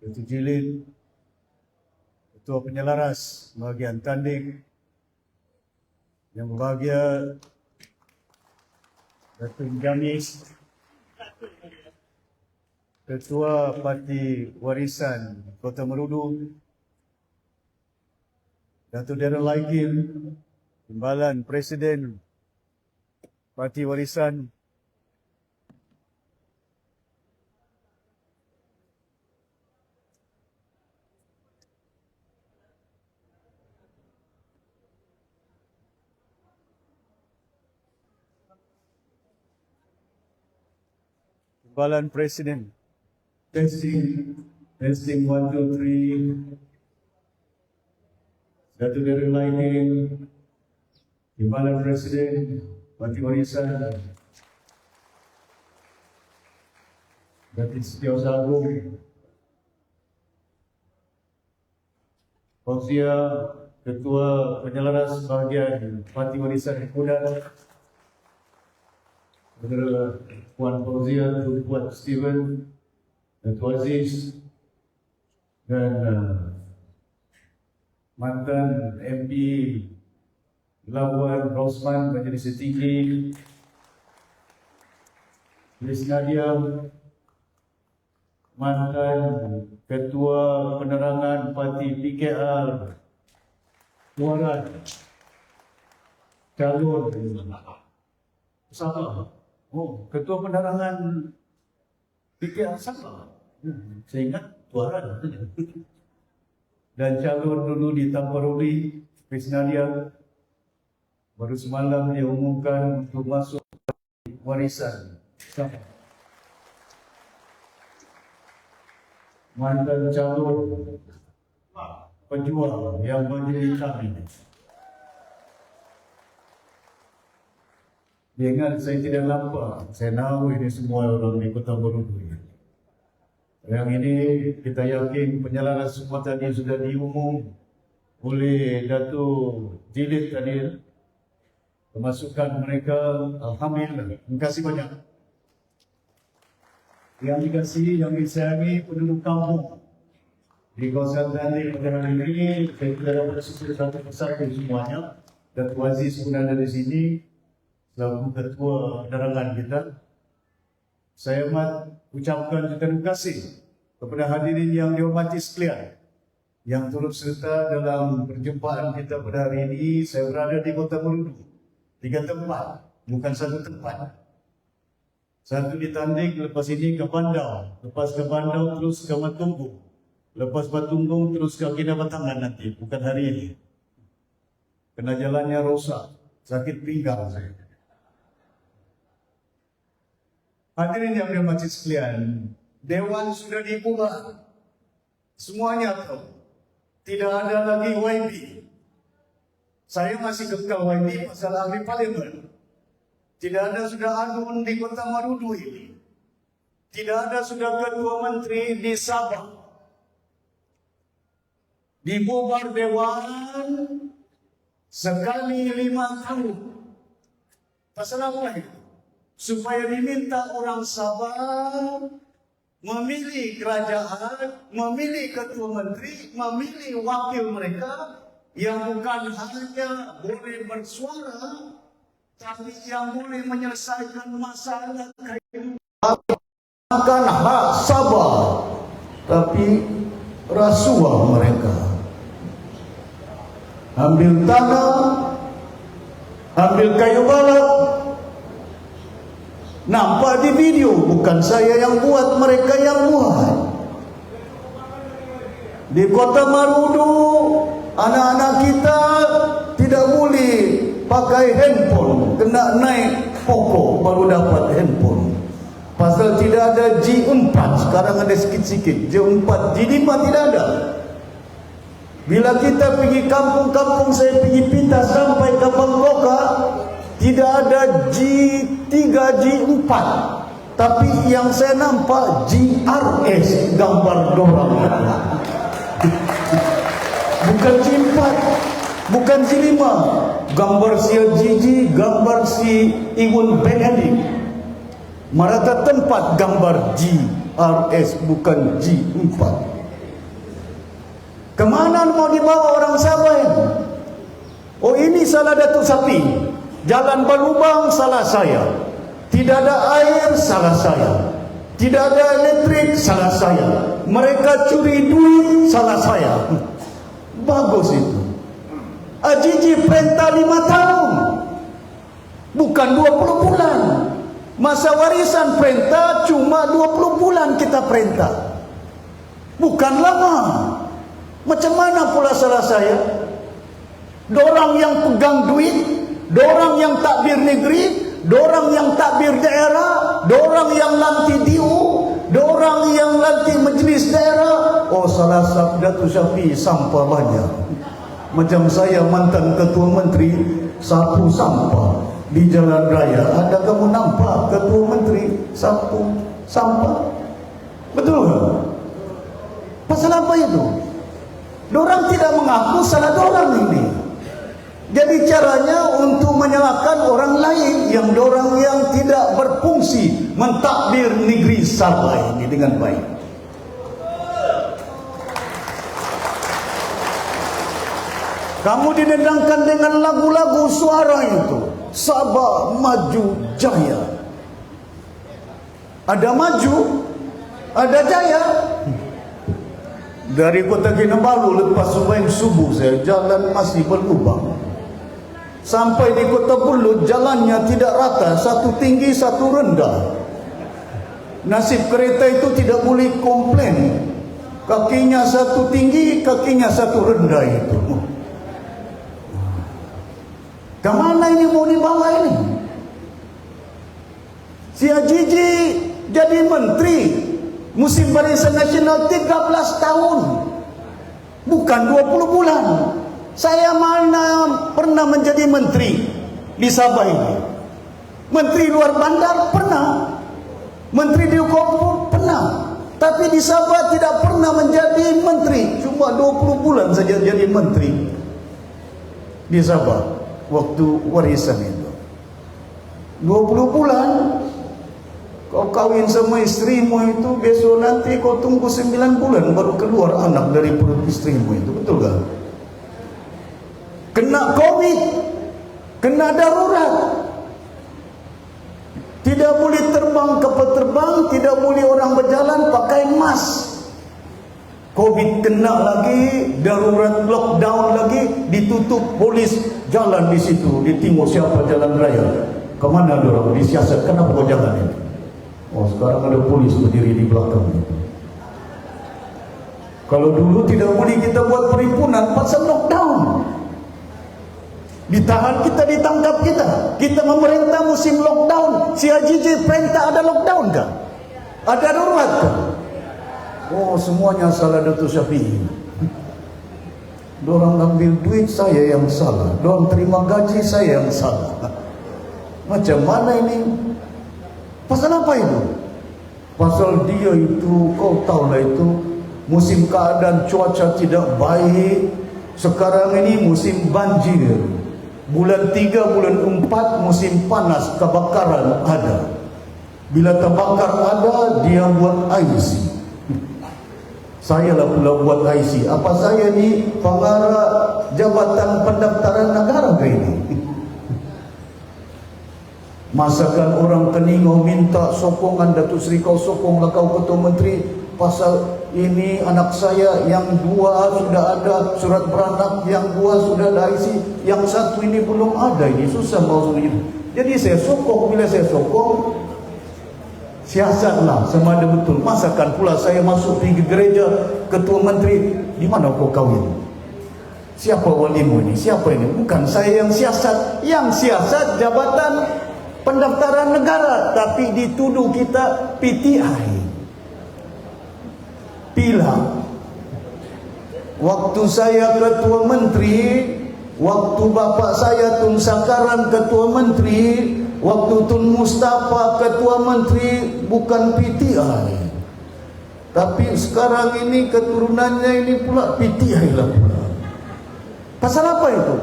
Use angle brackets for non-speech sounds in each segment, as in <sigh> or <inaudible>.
Ketua Jilid, Ketua Penyelaras bahagian tanding, yang berbahagia Datuk Jamis, Ketua Parti Warisan Kota Merudu, Datuk Darren Laikim, Timbalan Presiden Parti Warisan Timbalan Presiden. Testing, testing one, two, three. Satu dari lain, Timbalan Presiden, Parti Warisan. Datuk Setiausaha Agung. Fauzia, Ketua Penyelaras Bahagian Parti Warisan Kuda. Saudara Puan Fauzia, Tuan Steven, Datuk Aziz dan uh, mantan MP Labuan Rosman Majlis Tinggi Miss Nadia mantan Ketua Penerangan Parti PKR Tuaran calon siapa? Oh, Ketua Penerangan PKR siapa? Hmm, saya ingat Tuaran. Dan calon dulu di Tamparuli, Chris Nadia, baru semalam dia umumkan untuk masuk warisan. Mantan calon pejuang yang menjadi kami. Ingat saya tidak nampak. Saya tahu ini semua orang di Kota Barudu. Yang ini kita yakin penyelaras semua tadi sudah diumum oleh Datuk Jilid tadi. Pemasukan mereka, Alhamdulillah. Terima kasih banyak. Yang dikasih, yang disayangi penduduk kampung di kawasan tadi pada hari ini tidak dapat susul satu persatu semuanya dan Aziz pun ada di sini selaku ketua penerangan kita. Saya amat ucapkan terima kasih kepada hadirin yang dihormati sekalian yang turut serta dalam perjumpaan kita pada hari ini. Saya berada di Kota Merudu, tiga tempat, bukan satu tempat. Satu di Tandik, lepas ini ke Bandar, lepas ke Bandar terus ke Matunggu, lepas Matunggu terus ke Kinabatangan nanti, bukan hari ini. Kena jalannya rosak, sakit pinggang saya. Hadirin yang dirahmati sekalian, Dewan sudah dibuat. Semuanya tahu. Tidak ada lagi YB. Saya masih kekal YB pasal ahli parlimen. Tidak ada sudah adun di kota Marudu ini. Tidak ada sudah ketua menteri di Sabah. Dibubar Dewan sekali lima tahun. Pasal apa itu? Supaya diminta orang Sabah memilih kerajaan, memilih ketua menteri, memilih wakil mereka yang bukan hanya boleh bersuara, tapi yang boleh menyelesaikan masalah kehidupan. Bukan hak Sabah, tapi rasuah mereka. Ambil tanah, ambil kayu balak, Nampak di video, bukan saya yang buat, mereka yang buat. Di kota Marudu, anak-anak kita tidak boleh pakai handphone, kena naik pokok baru dapat handphone. Pasal tidak ada G4, sekarang ada sikit-sikit. G4, G5 tidak ada. Bila kita pergi kampung-kampung, saya pergi pindah sampai ke Bangkoka, tidak ada G3, G4. Tapi yang saya nampak GRS gambar dorang. Bukan G4, bukan G5. Gambar si Gigi, gambar si Iwan Benedict. Marata tempat gambar GRS bukan G4. Kemana mau dibawa orang Sabah ini? Oh ini salah Datuk Sapi. Jalan berlubang salah saya. Tidak ada air salah saya. Tidak ada elektrik salah saya. Mereka curi duit salah saya. <laughs> Bagus itu. Ajiji perintah lima tahun. Bukan 20 bulan. Masa warisan perintah cuma 20 bulan kita perintah. Bukan lama. Macam mana pula salah saya? Dorang yang pegang duit, dorang yang takbir negeri, dorang yang takbir daerah, dorang yang lanti diu, dorang yang lanti majlis daerah. Oh salah sabda tu Syafi sampah banyak. Macam saya mantan ketua menteri sapu sampah di jalan raya. Ada kamu nampak ketua menteri sapu sampah? Betul tak? Pasal apa itu? Dorang tidak mengaku salah dorang ini. Jadi caranya untuk menyalahkan orang lain yang dorang yang tidak berfungsi mentakbir negeri Sabah ini dengan baik. Kamu didendangkan dengan lagu-lagu suara itu. Sabah maju jaya. Ada maju, ada jaya. Dari kota Kinabalu lepas sembahyang subuh saya jalan masih berlubang. Sampai di kota Pulut jalannya tidak rata, satu tinggi satu rendah. Nasib kereta itu tidak boleh komplain. Kakinya satu tinggi, kakinya satu rendah itu. Kemana ini mau dibawa ini? Si Ajiji jadi menteri musim barisan nasional 13 tahun. Bukan 20 bulan. Saya mana pernah menjadi menteri di Sabah ini. Menteri luar bandar pernah. Menteri di Kopo pernah. Tapi di Sabah tidak pernah menjadi menteri. Cuma 20 bulan saja jadi menteri. Di Sabah waktu warisan itu 20 bulan kau kawin sama istrimu itu besok nanti kau tunggu 9 bulan baru keluar anak dari perut istrimu itu betul tak? Kena covid kena darurat tidak boleh terbang kapal terbang tidak boleh orang berjalan pakai mask Covid kena lagi, darurat lockdown lagi, ditutup polis jalan di situ, di timur siapa jalan raya. Kemana dorong? Disiasat, kenapa kau jalan ini? Oh sekarang ada polis berdiri di belakang itu. Kalau dulu tidak boleh kita buat perhimpunan pasal lockdown. Ditahan kita, ditangkap kita. Kita memerintah musim lockdown. Si Haji perintah ada lockdown kah? Ada darurat kah? Oh semuanya salah Datuk Syafi'i <laughs> Diorang ambil duit saya yang salah Diorang terima gaji saya yang salah <laughs> Macam mana ini Pasal apa itu Pasal dia itu Kau tahu lah itu Musim keadaan cuaca tidak baik Sekarang ini musim banjir Bulan 3, bulan 4 Musim panas, kebakaran ada Bila terbakar ada Dia buat IC saya lah pula buat IC. Apa saya ni pengarah Jabatan Pendaftaran Negara ke ini? Masakan orang keningau minta sokongan Datuk Seri kau sokonglah kau Ketua Menteri pasal ini anak saya yang dua sudah ada surat beranak, yang dua sudah ada IC, yang satu ini belum ada ini susah mau Jadi saya sokong bila saya sokong siasatlah sama ada betul. Masakan pula saya masuk pergi gereja ketua menteri di mana kau kahwin? Siapa walimu ini siapa ini? Bukan saya yang siasat. Yang siasat jabatan pendaftaran negara tapi dituduh kita PTI pila waktu saya ketua menteri waktu bapak saya Tun Sakaran ketua menteri Waktu Tun Mustafa Ketua Menteri bukan PTI Tapi sekarang ini keturunannya ini pula PTI lah pula. Pasal apa itu?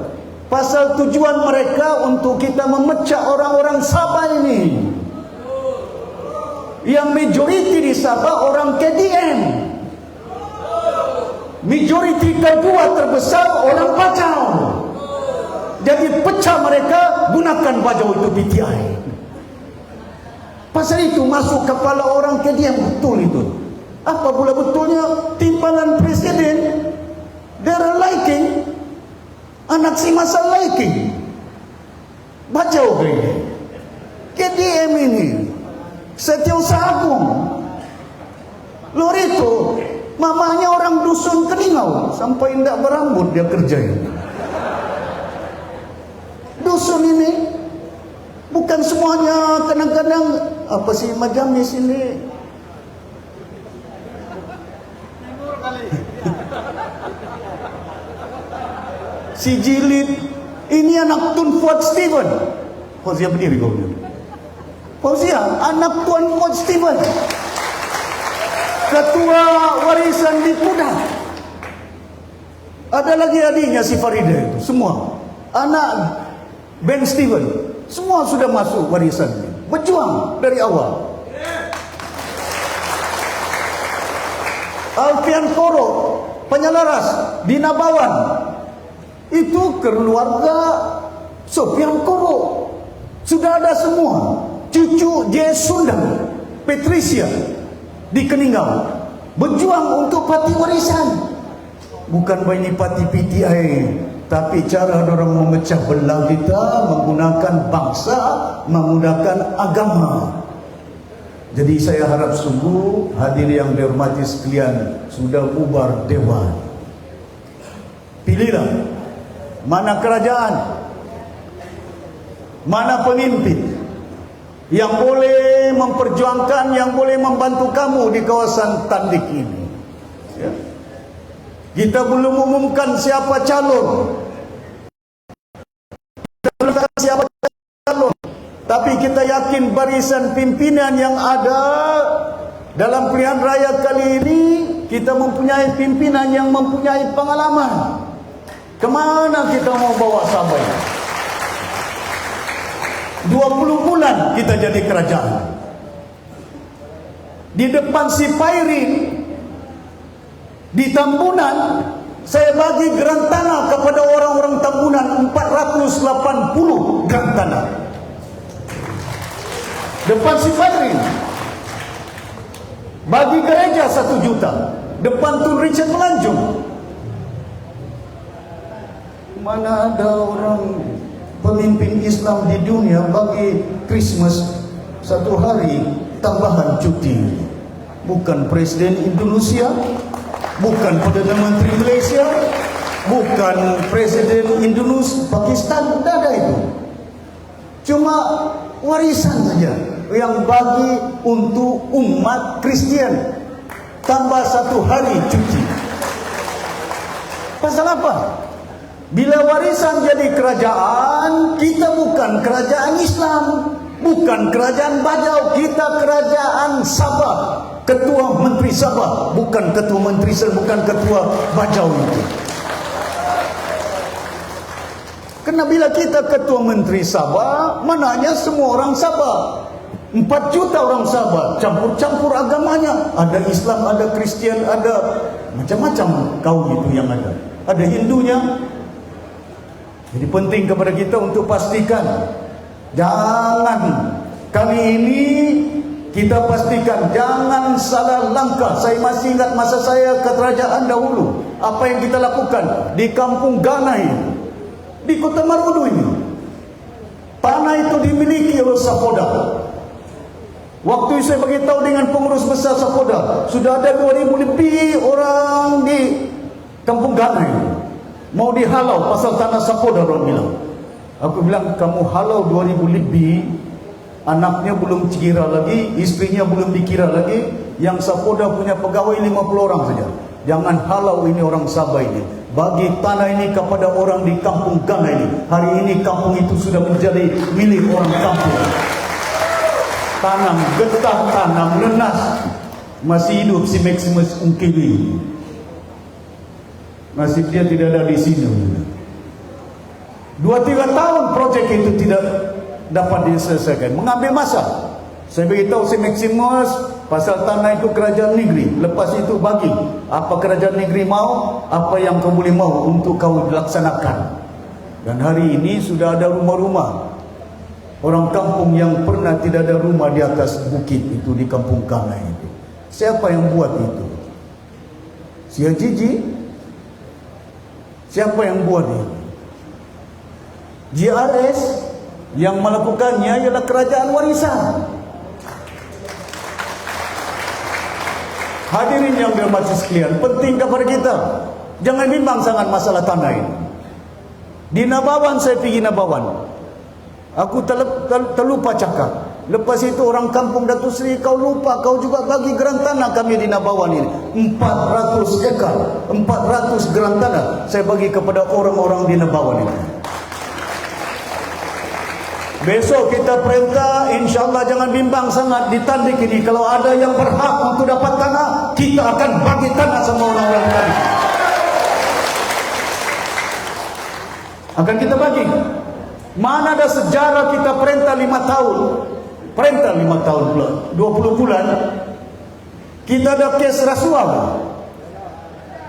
Pasal tujuan mereka untuk kita memecah orang-orang Sabah ini. Yang majoriti di Sabah orang KDN majoriti kedua terbesar orang Bajau. Jadi pecah mereka gunakan Bajau itu PTI. Pasal itu masuk kepala orang ke dia betul itu. Apa pula betulnya timbalan presiden Dara liking anak si masa liking Bajau kayaknya. KDM ini Setiausaha Agung Lorito mamanya dusun Keningau sampai tidak berambut dia kerja ini. Dusun ini bukan semuanya kadang-kadang apa sih majamis ini? <laughs> Si jilid ini anak Tun Fuad Steven Fauzia berdiri kau Fauzia anak Tuan Fuad Steven ketua warisan di Kuda ada lagi adiknya si Farida itu semua. Anak Ben Steven semua sudah masuk warisan ini. Berjuang dari awal. Alfian Koro penyelaras di Nabawan. Itu keluarga Sofian Koro. Sudah ada semua. Cucu J. Sundang Patricia di Keningau. Berjuang untuk parti warisan. Bukan bagi parti PTI tapi cara orang memecah belah kita menggunakan bangsa menggunakan agama. Jadi saya harap sungguh hadir yang dihormati sekalian sudah bubar dewan pilihlah mana kerajaan mana pemimpin yang boleh memperjuangkan yang boleh membantu kamu di kawasan Tandik ini. Ya. kita belum umumkan siapa calon. Kita belum umumkan siapa calon. Tapi kita yakin barisan pimpinan yang ada dalam pilihan raya kali ini kita mempunyai pimpinan yang mempunyai pengalaman. Kemana kita mau bawa sampai 20 bulan kita jadi kerajaan. Di depan si Pairin di Tambunan saya bagi geran tanah kepada orang-orang Tambunan 480 geran tanah. Depan si Pairin bagi gereja 1 juta. Depan Tun Richard Melanjung mana ada orang pemimpin Islam di dunia bagi Christmas satu hari tambahan cuti. Bukan Presiden Indonesia bukan Perdana Menteri Malaysia bukan Presiden Indonesia Pakistan tidak ada itu. Cuma warisan saja yang bagi untuk umat Kristian. Tambah satu hari cuti. Pasal apa? Bila warisan jadi kerajaan, kita bukan kerajaan Islam, bukan kerajaan Bajau, kita kerajaan Sabah. Ketua Menteri Sabah, bukan ketua Menteri bukan ketua Bajau itu. Kerana bila kita ketua Menteri Sabah, mananya semua orang Sabah. 4 juta orang Sabah, campur-campur agamanya. Ada Islam, ada Kristian, ada macam-macam kaum itu yang ada. Ada Hindunya, jadi penting kepada kita untuk pastikan jangan kali ini kita pastikan jangan salah langkah. Saya masih ingat masa saya ke kerajaan dahulu. Apa yang kita lakukan di kampung Ganai di Kota Marudu ini. Tanah itu dimiliki oleh Sapoda. Waktu saya beritahu dengan pengurus besar Sapoda, sudah ada 2000 lebih orang di kampung Ganai mau dihalau pasal tanah sapoda orang bilang? Aku bilang kamu halau 2000 lebih anaknya belum dikira lagi istrinya belum dikira lagi yang sapoda punya pegawai 50 orang saja. Jangan halau ini orang Sabah ini. Bagi tanah ini kepada orang di kampung Gana ini. Hari ini kampung itu sudah menjadi milik orang kampung. Tanam getah tanam nenas masih hidup si Maximus Ungkili Nasib dia tidak ada di sini. Dua tiga tahun projek itu tidak dapat diselesaikan. Mengambil masa. Saya beritahu si Maximus, pasal tanah itu kerajaan negeri. Lepas itu bagi. Apa kerajaan negeri mau, apa yang kau boleh mau untuk kau laksanakan. Dan hari ini sudah ada rumah-rumah. Orang kampung yang pernah tidak ada rumah di atas bukit itu di kampung Kanai itu. Siapa yang buat itu? Si Haji Siapa yang buat itu? GRS yang melakukannya ialah kerajaan warisan. Hadirin yang dirahmati sekalian, penting kepada kita. Jangan bimbang sangat masalah tanah ini. Di Nabawan saya pergi Nabawan. Aku terlupa cakap. Lepas itu orang kampung Datuk Seri kau lupa kau juga bagi geran tanah kami di Nabawan ini 400 ekar 400 geran tanah saya bagi kepada orang-orang di Nabawan ini Besok kita perintah insyaAllah jangan bimbang sangat di tandik ini. Kalau ada yang berhak untuk dapat tanah Kita akan bagi tanah sama orang-orang tadi. Akan kita bagi. Mana ada sejarah kita perintah lima tahun Perintah lima tahun pula 20 bulan Kita ada kes rasuah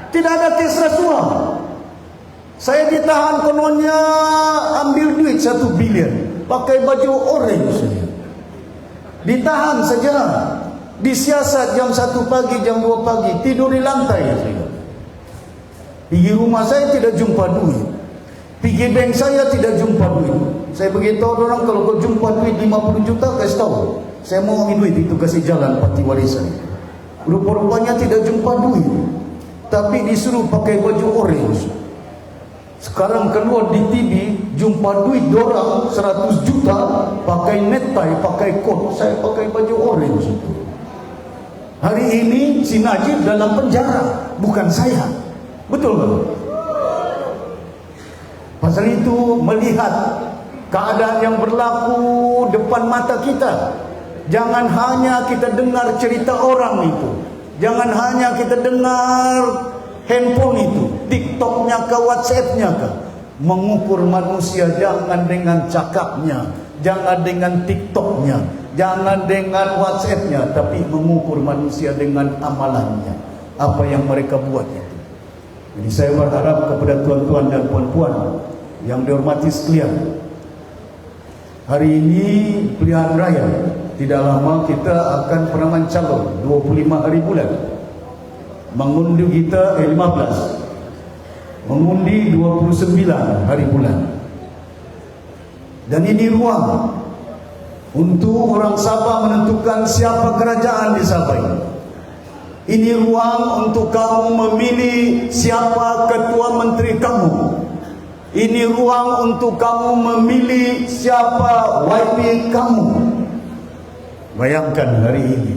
Tidak ada kes rasuah Saya ditahan kononnya Ambil duit satu bilion pakai baju orange. Ditahan saja. Disiasat jam 1 pagi, jam 2 pagi, tidur di lantai. Pergi rumah saya tidak jumpa duit. Pergi bank saya tidak jumpa duit. Saya beritahu orang kalau kau jumpa duit 50 juta, kasih tahu. Saya mau ambil duit itu kasih jalan parti warisan. Rupa-rupanya tidak jumpa duit. Tapi disuruh pakai baju orange. Sekarang keluar di TV jumpa duit dorang 100 juta pakai necktie, pakai coat, saya pakai baju orange. Hari ini si Najib dalam penjara, bukan saya. Betul? Pasal itu melihat keadaan yang berlaku depan mata kita. Jangan hanya kita dengar cerita orang itu. Jangan hanya kita dengar handphone itu, TikToknya ke WhatsAppnya ke. Mengukur manusia jangan dengan cakapnya, jangan dengan TikToknya, jangan dengan WhatsAppnya, tapi mengukur manusia dengan amalannya. Apa yang mereka buat itu. Jadi saya berharap kepada tuan-tuan dan puan-puan yang dihormati sekalian. Hari ini pilihan raya. Tidak lama kita akan penangan calon. 25 hari bulan. Mengundi kita eh, 15 mengundi 29 hari bulan. Dan ini ruang untuk orang Sabah menentukan siapa kerajaan di Sabah ini. Ini ruang untuk kamu memilih siapa ketua menteri kamu ini ruang untuk kamu memilih siapa YP kamu. Bayangkan hari ini